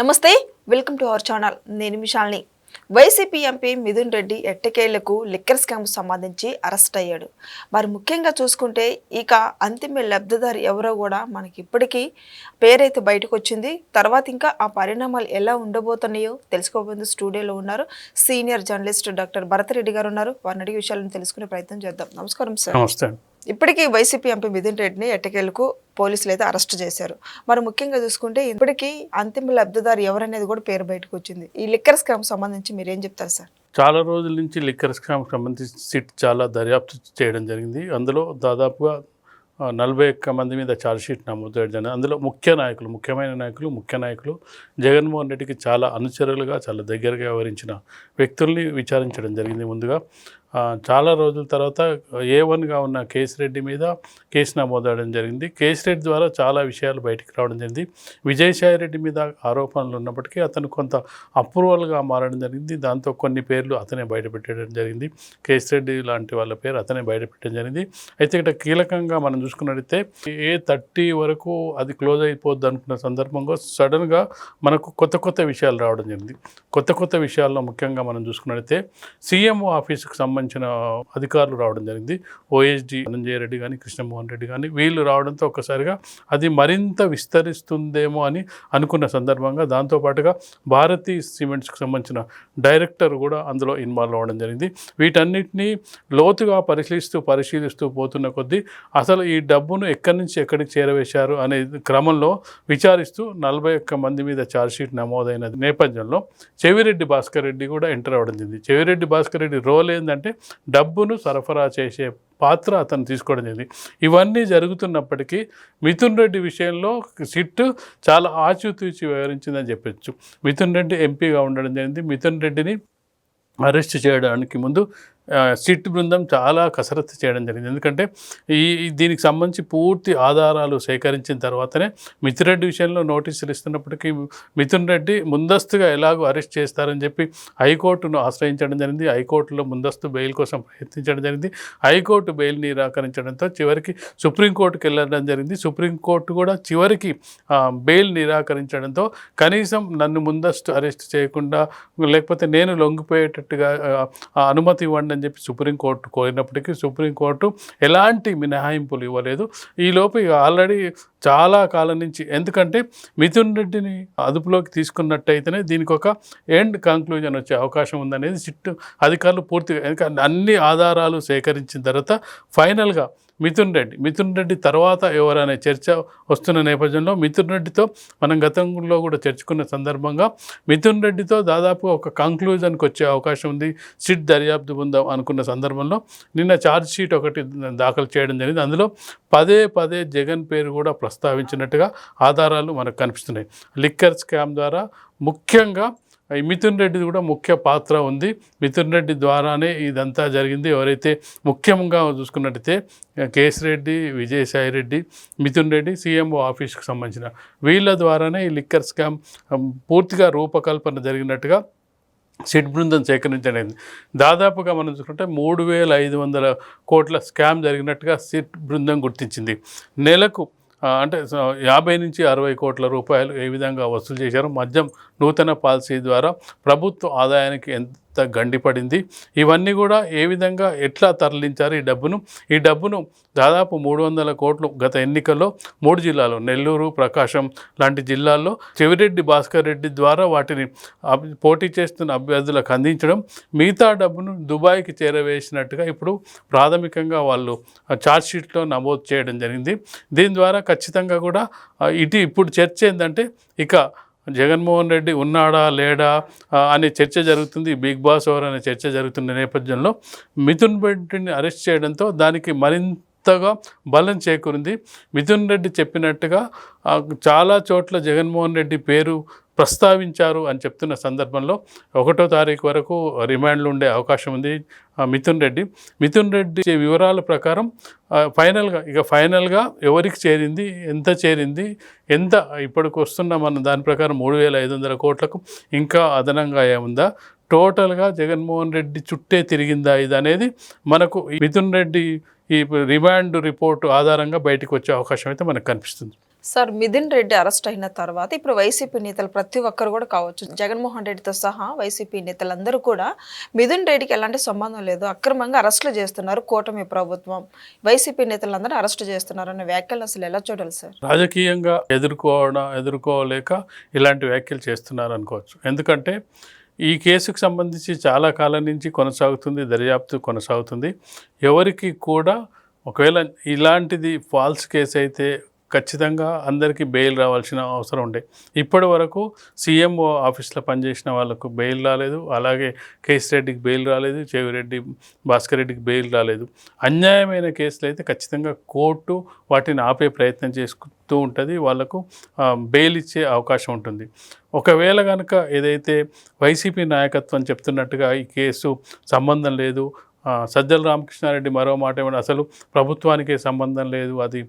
నమస్తే welcome to our channel. నేను మిషాల్ని వైసీపీ ఎంపీ మిథున్ రెడ్డి ఎట్టకేళ్ళకు లిక్కర్ స్కామ్ సంబంధించి అరెస్ట్ అయ్యాడు. మరి ముఖ్యంగా చూసుకుంటే ఇక అంతిమ లబ్ధిదారు ఎవరో కూడా మనకి ఇప్పటికీ పేరైతే బయటకు వచ్చింది. తర్వాత ఇంకా ఆ పరిణామాలు ఎలా ఉండబోతున్నాయో తెలుసుకోబోతుంది స్టూడియోలో ఉన్నారు. సీనియర్ జర్నలిస్ట్ డాక్టర్ భరతరెడ్డి గారు ఉన్నారు. వారిని అడిగే విషయాలను తెలుసుకునే ప్రయత్నం చేద్దాం. నమస్కారం సార్. నమస్తే ఇప్పటికీ వైసీపీ ఎంపీ మిథున్ రెడ్డిని ఎట్టకేలకు పోలీసులు అయితే అరెస్ట్ చేశారు. మరి ముఖ్యంగా చూసుకుంటే ఇప్పటికీ అంతిమ లబ్ధిదారు ఎవరనేది కూడా పేరు బయటకు వచ్చింది. ఈ లిక్కర్ స్కామ్ సంబంధించి మీరు ఏం చెప్తారు సార్? చాలా రోజుల నుంచి లిక్కర్ స్కామ్ సంబంధించి సిట్ చాలా దర్యాప్తు చేయడం జరిగింది. అందులో దాదాపుగా నలభై ఒక్క మంది మీద ఛార్జ్షీట్ నమోదు చేయడం జరిగింది అందులో ముఖ్య నాయకులు ముఖ్యమైన నాయకులు ముఖ్య నాయకులు జగన్మోహన్ రెడ్డికి చాలా అనుచరులుగా చాలా దగ్గరగా వ్యవహరించిన వ్యక్తుల్ని విచారించడం జరిగింది ముందుగా. చాలా రోజుల తర్వాత ఏ వన్గా ఉన్న కేసిరెడ్డి మీద కేసు నమోదవడం జరిగింది. కేసిరెడ్డి ద్వారా చాలా విషయాలు బయటికి రావడం జరిగింది. విజయసాయి రెడ్డి మీద ఆరోపణలు ఉన్నప్పటికీ అతను కొంత అప్రూవల్గా మారడం జరిగింది. దాంతో కొన్ని పేర్లు అతనే బయటపెట్టడం జరిగింది. కేసిరెడ్డి లాంటి వాళ్ళ పేరు అతనే బయటపెట్టడం జరిగింది. అయితే ఇక్కడ కీలకంగా మనం చూసుకున్నట్టయితే ఏ థర్టీ వరకు అది క్లోజ్ అయిపోద్ది అనుకున్న సందర్భంగా సడన్గా మనకు కొత్త కొత్త విషయాలు రావడం జరిగింది. కొత్త కొత్త విషయాల్లో ముఖ్యంగా మనం చూసుకున్నట్టయితే సీఎంఓ ఆఫీసుకు సంబంధించిన అధికారులు రావడం జరిగింది. ఓఎస్డి ధనంజయ రెడ్డి కానీ కృష్ణమోహన్ రెడ్డి కానీ వీళ్ళు రావడంతో ఒక్కసారిగా అది మరింత విస్తరిస్తుందేమో అని అనుకున్న సందర్భంగా దాంతోపాటుగా భారతీ సిమెంట్స్కి సంబంధించిన డైరెక్టర్ కూడా అందులో ఇన్వాల్వ్ అవ్వడం జరిగింది. వీటన్నిటినీ లోతుగా పరిశీలిస్తూ పరిశీలిస్తూ పోతున్న కొద్దీ అసలు ఈ డబ్బును ఎక్కడి నుంచి ఎక్కడికి చేరవేశారు అనే క్రమంలో విచారిస్తూ నలభై ఒక్క మంది మీద ఛార్జ్షీట్ నమోదైన నేపథ్యంలో చెవిరెడ్డి భాస్కర్ రెడ్డి కూడా ఎంటర్ అవ్వడం జరిగింది. చెవిరెడ్డి భాస్కర్ రెడ్డి రోల్ ఏంటంటే డబ్బును సరఫరా చేసే పాత్ర అతను తీసుకోవడం జరిగింది. ఇవన్నీ జరుగుతున్నప్పటికీ మిథున్ రెడ్డి విషయంలో సిట్ చాలా ఆచితూచి వివరించిందని చెప్పచ్చు. మిథున్ రెడ్డి ఎంపీగా ఉండడం జరిగింది. మిథున్ రెడ్డిని అరెస్ట్ చేయడానికి ముందు సిట్ బృందం చాలా కసరత్తు చేయడం జరిగింది. ఎందుకంటే ఈ దీనికి సంబంధించి పూర్తి ఆధారాలు సేకరించిన తర్వాతనే మిథున్ రెడ్డి విషయంలో నోటీసులు ఇస్తున్నప్పటికీ మిథున్ రెడ్డి ముందస్తుగా ఎలాగో అరెస్ట్ చేస్తారని చెప్పి హైకోర్టును ఆశ్రయించడం జరిగింది. హైకోర్టులో ముందస్తు బెయిల్ కోసం ప్రయత్నించడం జరిగింది. హైకోర్టు బెయిల్ నిరాకరించడంతో చివరికి సుప్రీంకోర్టుకి వెళ్ళడం జరిగింది. సుప్రీంకోర్టు కూడా చివరికి బెయిల్ నిరాకరించడంతో కనీసం నన్ను ముందస్తు అరెస్ట్ చేయకుండా లేకపోతే నేను లొంగిపోయేటట్టుగా అనుమతి ఇవ్వండి అని చెప్పి సుప్రీంకోర్టు కోరినప్పటికీ సుప్రీంకోర్టు ఎలాంటి మినహాయింపులు ఇవ్వలేదు. ఈలోపు ఆల్రెడీ చాలా కాలం నుంచి ఎందుకంటే మిథున్ రెడ్డిని అదుపులోకి తీసుకున్నట్టయితేనే దీనికి ఒక ఎండ్ కంక్లూజన్ వచ్చే అవకాశం ఉందనేది చిట్టు అధికారులు పూర్తిగా ఎందుకంటే అన్ని ఆధారాలు సేకరించిన తర్వాత ఫైనల్గా మిథున్ రెడ్డి. మిథున్ రెడ్డి తర్వాత ఎవరనే చర్చ వస్తున్న నేపథ్యంలో మిథున్ రెడ్డితో మనం గతంలో కూడా చర్చుకున్న సందర్భంగా మిథున్ రెడ్డితో దాదాపు ఒక కంక్లూజన్కి వచ్చే అవకాశం ఉంది. సిట్ దర్యాప్తు ఉందాం అనుకున్న సందర్భంలో నిన్న ఛార్జ్ షీట్ ఒకటి దాఖలు చేయడం జరిగింది. అందులో పదే పదే జగన్ పేరు కూడా ప్రస్తావించినట్టుగా ఆధారాలు మనకు కనిపిస్తున్నాయి. లిక్కర్ స్కామ్ ద్వారా ముఖ్యంగా మిథున్ రెడ్డి కూడా ముఖ్య పాత్ర ఉంది. మిథున్ రెడ్డి ద్వారానే ఇదంతా జరిగింది. ఎవరైతే ముఖ్యంగా చూసుకున్నట్టయితే కేసిరెడ్డి విజయసాయి రెడ్డి మిథున్ రెడ్డి సీఎంఓ ఆఫీస్కి సంబంధించిన వీళ్ళ ద్వారానే ఈ లిక్కర్ స్కామ్ పూర్తిగా రూపకల్పన జరిగినట్టుగా సిట్ బృందం సేకరించడం దాదాపుగా మనం చూసుకుంటే మూడు వేల ఐదు వందల కోట్ల స్కామ్ జరిగినట్టుగా సిట్ బృందం గుర్తించింది. నెలకు అంటే యాభై నుంచి అరవై కోట్ల రూపాయలు ఏ విధంగా వసూలు చేశారు? మద్యం నూతన పాలసీ ద్వారా ప్రభుత్వ ఆదాయానికి ఎంత గండిపడింది. ఇవన్నీ కూడా ఏ విధంగా ఎట్లా తరలించారు ఈ డబ్బును? ఈ డబ్బును దాదాపు మూడు వందల కోట్లు గత ఎన్నికల్లో మూడు జిల్లాలు నెల్లూరు ప్రకాశం లాంటి జిల్లాల్లో చెవిరెడ్డి భాస్కర్ రెడ్డి ద్వారా వాటిని పోటీ చేస్తున్న అభ్యర్థులకు అందించడం మిగతా డబ్బును దుబాయ్కి చేరవేసినట్టుగా ఇప్పుడు ప్రాథమికంగా వాళ్ళు ఛార్జ్షీట్లో నమోదు చేయడం జరిగింది. దీని ద్వారా ఖచ్చితంగా కూడా ఇటు ఇప్పుడు చర్చ ఏంటంటే ఇక జగన్మోహన్ రెడ్డి ఉన్నాడా లేడా అనే చర్చ జరుగుతుంది. బిగ్ బాస్ ఎవరు అనే చర్చ జరుగుతున్న నేపథ్యంలో మిథున్ రెడ్డిని అరెస్ట్ చేయడంతో దానికి కొత్తగా బలం చేకూరింది. మిథున్ రెడ్డి చెప్పినట్టుగా చాలా చోట్ల జగన్మోహన్ రెడ్డి పేరు ప్రస్తావించారు అని చెప్తున్న సందర్భంలో ఒకటో తారీఖు వరకు రిమాండ్లు ఉండే అవకాశం ఉంది మిథున్ రెడ్డి. మిథున్ రెడ్డి వివరాల ప్రకారం ఫైనల్గా ఇక ఫైనల్గా ఎవరికి చేరింది ఎంత చేరింది ఎంత ఇప్పటికి వస్తున్న మన దాని ప్రకారం మూడు వేల ఐదు వందల కోట్లకు ఇంకా అదనంగా ఏముందా? టోటల్గా జగన్మోహన్ రెడ్డి చుట్టే తిరిగిందా ఇది అనేది మనకు మిథున్ రెడ్డి ఈ రిమాండ్ రిపోర్టు ఆధారంగా బయటకు వచ్చే అవకాశం అయితే మనకు కనిపిస్తుంది. సార్ మిథున్ రెడ్డి అరెస్ట్ అయిన తర్వాత ఇప్పుడు వైసీపీ నేతలు ప్రతి ఒక్కరు కూడా కావచ్చు జగన్మోహన్ రెడ్డితో సహా వైసీపీ నేతలందరూ కూడా మిథున్ రెడ్డికి ఎలాంటి సంబంధం లేదు అక్రమంగా అరెస్టులు చేస్తున్నారు కూటమి ప్రభుత్వం. వైసీపీ నేతలందరూ అరెస్ట్ చేస్తున్నారు అనే వ్యాఖ్యలు అసలు ఎలా చూడాలి సార్? రాజకీయంగా ఎదుర్కోవడం ఎదుర్కోలేక ఇలాంటి వ్యాఖ్యలు చేస్తున్నారు అనుకోవచ్చు. ఎందుకంటే ఈ కేసుకు సంబంధించి చాలా కాలం నుంచి కొనసాగుతుంది దర్యాప్తు కొనసాగుతుంది. ఎవరికి కూడా ఒకవేళ ఇలాంటిది ఫాల్స్ కేసు అయితే ఖచ్చితంగా అందరికీ బెయిల్ రావాల్సిన అవసరం ఉండే. ఇప్పటి వరకు సీఎంఓ ఆఫీస్లో పనిచేసిన వాళ్ళకు బెయిల్ రాలేదు. అలాగే కేసీ రెడ్డికి బెయిల్ రాలేదు. చెవిరెడ్డి భాస్కర్ రెడ్డికి బెయిల్ రాలేదు. అన్యాయమైన కేసులు అయితే ఖచ్చితంగా కోర్టు వాటిని ఆపే ప్రయత్నం చేసుకుంటూ ఉంటుంది. వాళ్ళకు బెయిల్ ఇచ్చే అవకాశం ఉంటుంది. ఒకవేళ కనుక ఏదైతే వైసీపీ నాయకత్వం చెప్తున్నట్టుగా ఈ కేసు సంబంధం లేదు సజ్జల రామకృష్ణారెడ్డి మరో మాట ఏమన్నా అసలు ప్రభుత్వానికి సంబంధం లేదు అది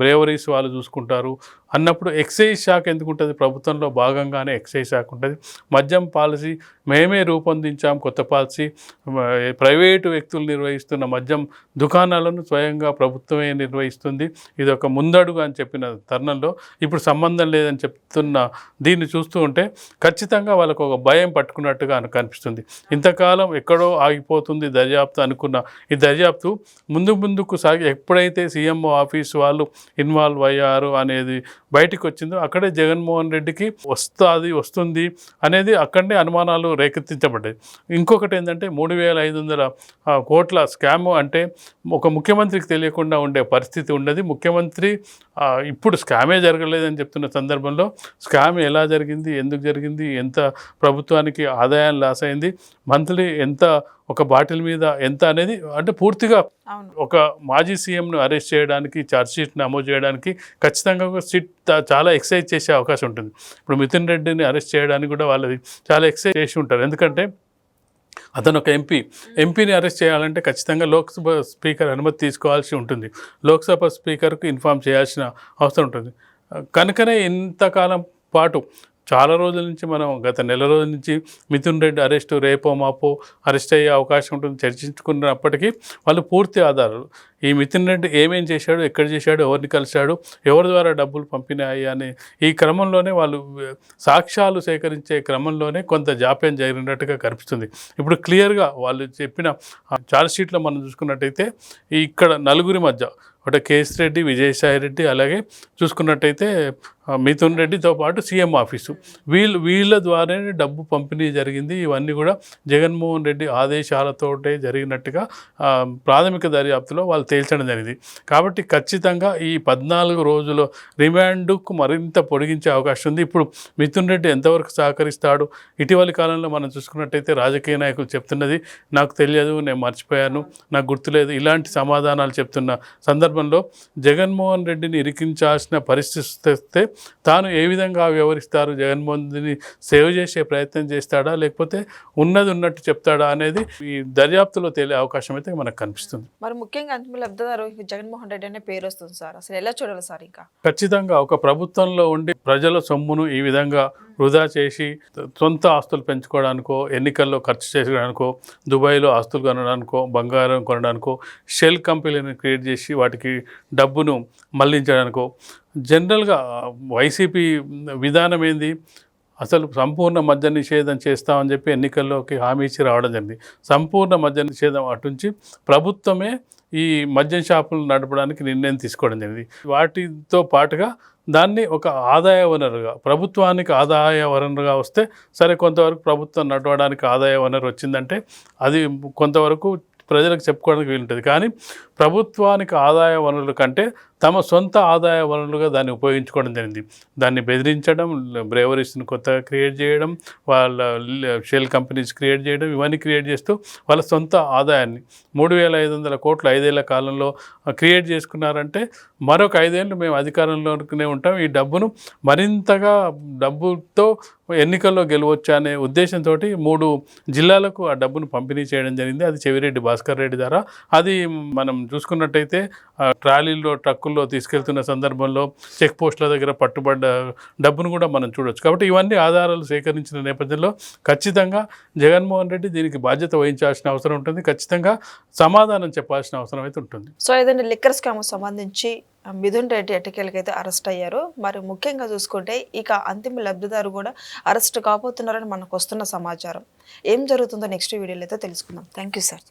బ్రేవరీస్ వాళ్ళు చూసుకుంటారు. అన్నప్పుడు ఎక్సైజ్ శాఖ ఎందుకు ఉంటుంది ప్రభుత్వంలో భాగంగానే ఎక్సైజ్ శాఖ ఉంటుంది. మద్యం పాలసీ మేమే రూపొందించాం కొత్త పాలసీ. ప్రైవేటు వ్యక్తులు నిర్వహిస్తున్న మద్యం దుకాణాలను స్వయంగా ప్రభుత్వమే నిర్వహిస్తుంది. ఇది ఒక ముందడుగు అని చెప్పిన తరుణంలో ఇప్పుడు సంబంధం లేదని చెప్తున్న దీన్ని చూస్తూ ఉంటే ఖచ్చితంగా వాళ్ళకు ఒక భయం పట్టుకున్నట్టుగా కనిపిస్తుంది. ఇంతకాలం ఎక్కడో ఆగిపోతుంది దర్యాప్తు అనుకున్న. ఈ దర్యాప్తు ముందు ముందుకు సాగి ఎప్పుడైతే సీఎంఓ ఆఫీస్ వాళ్ళు ఇన్వాల్వ్ అయ్యారు అనేది బయటికి వచ్చిందో అక్కడే జగన్మోహన్ రెడ్డికి వస్తుంది వస్తుంది అనేది అక్కడనే అనుమానాలు రేకెత్తించబడ్డాయి. ఇంకొకటి ఏంటంటే మూడు వేల ఐదు వందల కోట్ల స్కామ్ అంటే ఒక ముఖ్యమంత్రికి తెలియకుండా ఉండే పరిస్థితి ఉండదు. ముఖ్యమంత్రి ఇప్పుడు స్కామే జరగలేదని చెప్తున్న సందర్భంలో స్కామ్ ఎలా జరిగింది ఎందుకు జరిగింది ఎంత ప్రభుత్వానికి ఆదాయం లాస్ అయింది మంత్లీ ఎంత ఒక బాటిల్ మీద ఎంత అనేది అంటే పూర్తిగా ఒక మాజీ సీఎంను అరెస్ట్ చేయడానికి ఛార్జ్షీట్ నమోదు చేయడానికి ఖచ్చితంగా ఒక సిట్ చాలా ఎక్సైజ్ చేసే అవకాశం ఉంటుంది. ఇప్పుడు మిథున్ రెడ్డిని అరెస్ట్ చేయడానికి కూడా వాళ్ళది చాలా ఎక్సైజ్ చేసి ఉంటారు. ఎందుకంటే అతను ఒక ఎంపీ. ఎంపీని అరెస్ట్ చేయాలంటే ఖచ్చితంగా లోక్సభ స్పీకర్ అనుమతి తీసుకోవాల్సి ఉంటుంది. లోక్సభ స్పీకర్కు ఇన్ఫామ్ చేయాల్సిన అవసరం ఉంటుంది. కనుకనే ఇంతకాలం పాటు చాలా రోజుల నుంచి మనం గత నెల రోజుల నుంచి మిథున్ రెడ్డి అరెస్టు రేపో మాపో అరెస్ట్ అయ్యే అవకాశం ఉంటుంది చర్చించుకున్నప్పటికీ వాళ్ళు పూర్తి ఆధారాలు. ఈ మిథున్ రెడ్డి ఏమేం చేశాడు ఎక్కడ చేశాడు ఎవరిని కలిశాడు ఎవరి ద్వారా డబ్బులు పంపినాయి అని ఈ క్రమంలోనే వాళ్ళు సాక్ష్యాలు సేకరించే క్రమంలోనే కొంత జాప్యం జరిగినట్టుగా కనిపిస్తుంది. ఇప్పుడు క్లియర్గా వాళ్ళు చెప్పిన చార్జ్ షీట్లో మనం చూసుకున్నట్టయితే ఇక్కడ నలుగురి మధ్య ఒకటి కేఎస్ రెడ్డి విజయసాయి రెడ్డి అలాగే చూసుకున్నట్టయితే మిథున్ రెడ్డితో పాటు సీఎం ఆఫీసు. వీళ్ళు వీళ్ళ ద్వారానే డబ్బు పంపిణీ జరిగింది. ఇవన్నీ కూడా జగన్మోహన్ రెడ్డి ఆదేశాలతోటే జరిగినట్టుగా ప్రాథమిక దర్యాప్తులో వాళ్ళు తేల్చడం జరిగింది. కాబట్టి ఖచ్చితంగా ఈ పద్నాలుగు రోజుల రిమాండ్కు మరింత పొడిగించే అవకాశం ఉంది. ఇప్పుడు మిథున్ రెడ్డి ఎంతవరకు సహకరిస్తాడు? ఇటీవలి కాలంలో మనం చూసుకున్నట్టయితే రాజకీయ నాయకులు చెప్తున్నది నాకు తెలియదు నేను మర్చిపోయాను నాకు గుర్తులేదు. ఇలాంటి సమాధానాలు చెప్తున్న సందర్భంలో జగన్మోహన్ రెడ్డిని ఇరికించాల్సిన పరిస్థితి వస్తే తాను ఏ విధంగా వ్యవహరిస్తారు? జగన్మోహన్ రెడ్డిని సేవ్ చేసే ప్రయత్నం చేస్తాడా? లేకపోతే ఉన్నది ఉన్నట్టు చెప్తాడా? అనేది ఈ దర్యాప్తులో తేలే అవకాశం అయితే మనకు కనిపిస్తుంది. మరి ముఖ్యంగా అంతిమ లబ్ధిదారు జగన్మోహన్ రెడ్డి అనే పేరు వస్తుంది సార్. అసలు ఎలా చూడాలి సార్ ఇంకా? ఖచ్చితంగా ఒక ప్రభుత్వంలో ఉండి ప్రజల సొమ్మును ఈ విధంగా వృధా చేసి సొంత ఆస్తులు పెంచుకోవడానికో ఎన్నికల్లో ఖర్చు చేసుకోవడానికో దుబాయ్లో ఆస్తులు కొనడానికో బంగారం కొనడానికో షెల్ కంపెనీలను క్రియేట్ చేసి వాటికి డబ్బును మళ్ళించడానికో. జనరల్గా వైసీపీ విధానం ఏంది? అసలు సంపూర్ణ మద్య నిషేధం చేస్తామని చెప్పి ఎన్నికల్లోకి హామీ ఇచ్చి రావడం జరిగింది. సంపూర్ణ మద్య నిషేధం అటుంచి ప్రభుత్వమే ఈ మద్యం షాపులు నడపడానికి నిర్ణయం తీసుకోవడం జరిగింది. వాటితో పాటుగా దాన్ని ఒక ఆదాయ వనరుగా ప్రభుత్వానికి ఆదాయ వనరుగా వస్తే సరే కొంతవరకు ప్రభుత్వం నడవడానికి ఆదాయ వనరు వచ్చిందంటే అది కొంతవరకు ప్రజలకు చెప్పుకోవడానికి వీలుంటుంది. కానీ ప్రభుత్వానికి ఆదాయ వనరుల కంటే తమ సొంత ఆదాయ వనరులుగా దాన్ని ఉపయోగించుకోవడం జరిగింది. దాన్ని బెదిరించడం బ్రేవరీస్ని కొత్తగా క్రియేట్ చేయడం వాళ్ళ షెల్ కంపెనీస్ క్రియేట్ చేయడం ఇవన్నీ క్రియేట్ చేస్తూ వాళ్ళ సొంత ఆదాయాన్ని మూడు వేల ఐదు వందల కోట్లు ఐదేళ్ళ కాలంలో క్రియేట్ చేసుకున్నారంటే మరొక ఐదేళ్ళు మేము అధికారంలోనే ఉంటాం. ఈ డబ్బును మరింతగా డబ్బుతో ఎన్నికల్లో గెలవచ్చు అనే ఉద్దేశంతో మూడు జిల్లాలకు ఆ డబ్బును పంపిణీ చేయడం జరిగింది. అది చెవిరెడ్డి భాస్కర్ రెడ్డి ద్వారా. అది మనం చూసుకున్నట్టయితే ఆ, ట్రక్కులు ట్రక్కుల్లో తీసుకెళ్తున్న సందర్భంలో చెక్ పోస్టుల దగ్గర పట్టుబడ్డ డబ్బును కూడా మనం చూడొచ్చు. కాబట్టి ఇవన్నీ ఆధారాలు సేకరించిన నేపథ్యంలో ఖచ్చితంగా జగన్మోహన్ రెడ్డి దీనికి బాధ్యత వహించాల్సిన అవసరం ఉంటుంది. ఖచ్చితంగా సమాధానం చెప్పాల్సిన అవసరం అయితే ఉంటుంది. సో ఏదైనా లిక్కర్ స్కామ్ సంబంధించి మిథున్ రెడ్డి ఎట్టకేలకైతే అరెస్ట్ అయ్యారు. మరి ముఖ్యంగా చూసుకుంటే ఇక అంతిమ లబ్ధిదారు కూడా అరెస్ట్ కాబోతున్నారని మనకు వస్తున్న సమాచారం. ఏం జరుగుతుందో నెక్స్ట్ వీడియోలో అయితే తెలుసుకుందాం. Thank you sir.